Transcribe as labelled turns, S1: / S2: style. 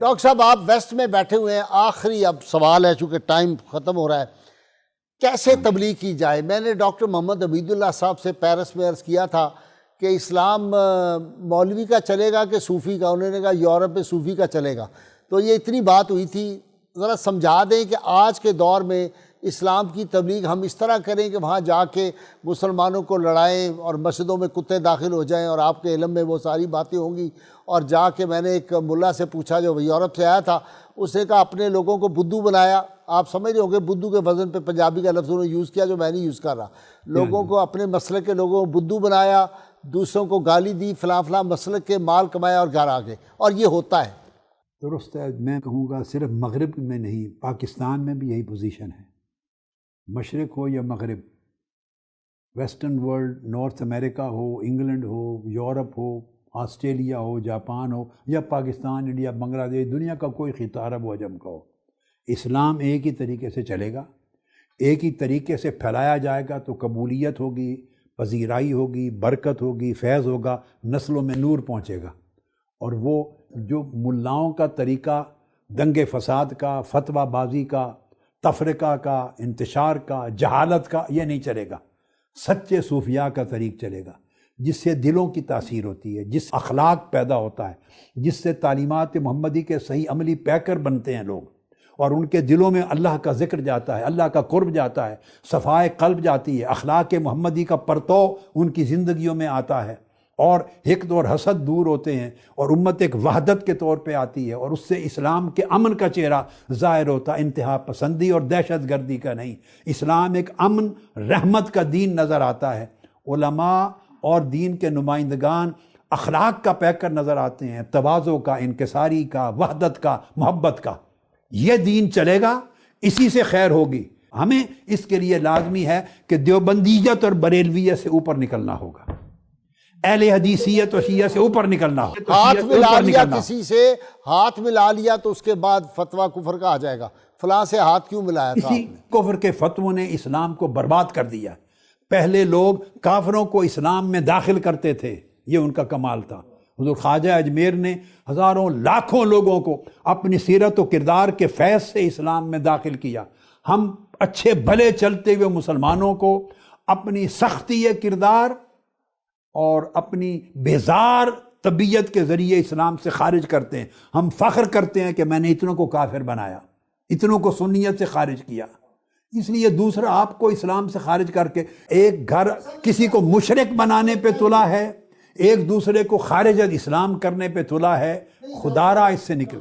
S1: Doctor صاحب، آپ waste میں بیٹھے ہوئے ہیں۔ آخری اب سوال ہے، چونکہ ٹائم ختم ہو رہا ہے۔ کیسے تبلیغ کی جائے؟ میں نے ڈاکٹر محمد عبید اللہ صاحب سے پیرس میں عرض کیا تھا کہ اسلام مولوی کا چلے گا کہ صوفی کا؟ انہوں نے کہا یورپ میں صوفی کا چلے گا۔ تو یہ اتنی بات ہوئی تھی۔ ذرا سمجھا دیں کہ آج کے دور میں اسلام کی تبلیغ ہم اس طرح کریں کہ وہاں جا کے مسلمانوں کو لڑائیں اور مسجدوں میں کتے داخل ہو جائیں اور آپ کے علم میں وہ ساری باتیں ہوں گی اور جا کے میں نے ایک ملا سے پوچھا جو یورپ سے آیا تھا اس نے کہا اپنے لوگوں کو بدھو بنایا۔ آپ سمجھ رہے ہوں گے بدھو کے وزن پہ پنجابی کا لفظ انہوں نے یوز کیا جو میں نہیں یوز کر رہا۔ لوگوں کو اپنے مسلک کے لوگوں کو بدھو بنایا دوسروں کو گالی دی فلاں فلاں مسلک کے مال کمایا اور گھر آ گئے۔ اور یہ ہوتا ہے۔
S2: درست ہے میں کہوں گا صرف مغرب میں نہیں پاکستان میں بھی یہی پوزیشن ہے۔ مشرق ہو یا مغرب ویسٹرن ورلڈ نارتھ امریکہ ہو انگلینڈ ہو یورپ ہو آسٹریلیا ہو جاپان ہو، یا پاکستان انڈیا بنگلہ دیش دنیا کا کوئی خطہ عرب و عجم کا ہو۔ اسلام ایک ہی طریقے سے چلے گا، ایک ہی طریقے سے پھیلایا جائے گا تو قبولیت ہوگی، پذیرائی ہوگی، برکت ہوگی، فیض ہوگا، نسلوں میں نور پہنچے گا۔ اور وہ جو ملاؤں کا طریقہ، دنگ فساد کا، فتویٰ بازی کا تفرقہ کا، انتشار کا، جہالت کا، یہ نہیں چلے گا۔ سچے صوفیاء کا طریق چلے گا، جس سے دلوں کی تاثیر ہوتی ہے، جس اخلاق پیدا ہوتا ہے، جس سے تعلیمات محمدی کے صحیح عملی پیکر بنتے ہیں لوگ۔ اور ان کے دلوں میں اللہ کا ذکر جاتا ہے، اللہ کا قرب جاتا ہے، صفائے قلب جاتی ہے، اخلاق محمدی کا پرتو ان کی زندگیوں میں آتا ہے۔ اور حقد اور حسد دور ہوتے ہیں اور امت ایک وحدت کے طور پہ آتی ہے اور اس سے اسلام کے امن کا چہرہ ظاہر ہوتا ہے انتہا پسندی اور دہشت گردی کا نہیں۔ اسلام ایک امن، رحمت کا دین نظر آتا ہے۔ علماء اور دین کے نمائندگان اخلاق کا پیکر نظر آتے ہیں توازوں کا، انکساری کا، وحدت کا، محبت کا۔ یہ دین چلے گا، اسی سے خیر ہوگی۔ ہمیں اس کے لیے لازمی ہے کہ دیوبندیت اور بریلویت سے اوپر نکلنا ہوگا۔ اہل حدیثیت و شیعہ سے اوپر نکلنا
S1: ہاتھ ملا لیا کسی سے ہاتھ ملا لیا تو اس کے بعد فتویٰ کفر کا آ جائے گا۔ فلاں سے ہاتھ کیوں ملایا تھا؟
S2: اسی کفر کے فتووں نے اسلام کو برباد کر دیا۔ پہلے لوگ کافروں کو اسلام میں داخل کرتے تھے۔ یہ ان کا کمال تھا۔ حضور خواجہ اجمیر نے ہزاروں لاکھوں لوگوں کو اپنی سیرت و کردار کے فیض سے اسلام میں داخل کیا۔ ہم اچھے بھلے چلتے ہوئے مسلمانوں کو اپنی سختی کردار اور اپنی بیزار طبیعت کے ذریعے اسلام سے خارج کرتے ہیں۔ ہم فخر کرتے ہیں کہ میں نے اتنوں کو کافر بنایا، اتنوں کو سنیت سے خارج کیا۔ اس لیے دوسرا، آپ کو اسلام سے خارج کر کے ایک گھر کسی کو مشرق بنانے پہ تلا ہے، ایک دوسرے کو خارج اسلام کرنے پہ تلا ہے۔ خدارہ اس سے نکلے۔